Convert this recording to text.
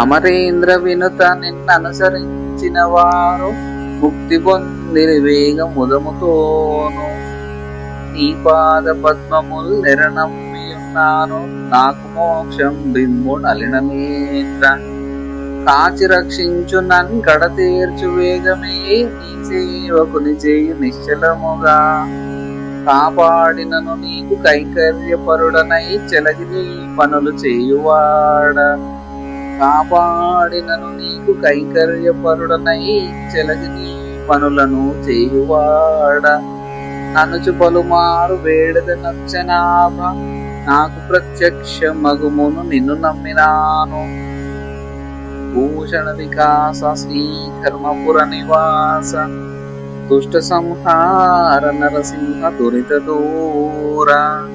అమరేంద్ర వినుత నిన్ననుసరించిన వారు ముక్తి పొందిరి వేగ ముదముతోను నీ పాద పద్మముల్ నిరనమ్మి ఉన్నాను నాకు మోక్షం బింబు నలినమేంద్ర. కాచి రక్షించు నన్ కడ తీర్చు వేగమే నీ సేవకుని చేయు నిశ్చలముగా. కాపాడినను నీకు కైకర్యపరుడనై చెలగి నీ పనులు చేయువాడ. కాపాడినను నీకు కైకర్యపరుడనై చెలగి నీ పనులను చేయువాడ. ననుచు పలుమారు వేడద నచ్చనాభ. నాకు ప్రత్యక్ష మగుమును నిన్ను నమ్మినాను. భూషణ వికాస శ్రీ ధర్మపుర నివాస. దుష్ట సంహార నరసింహ దురిత దూరా.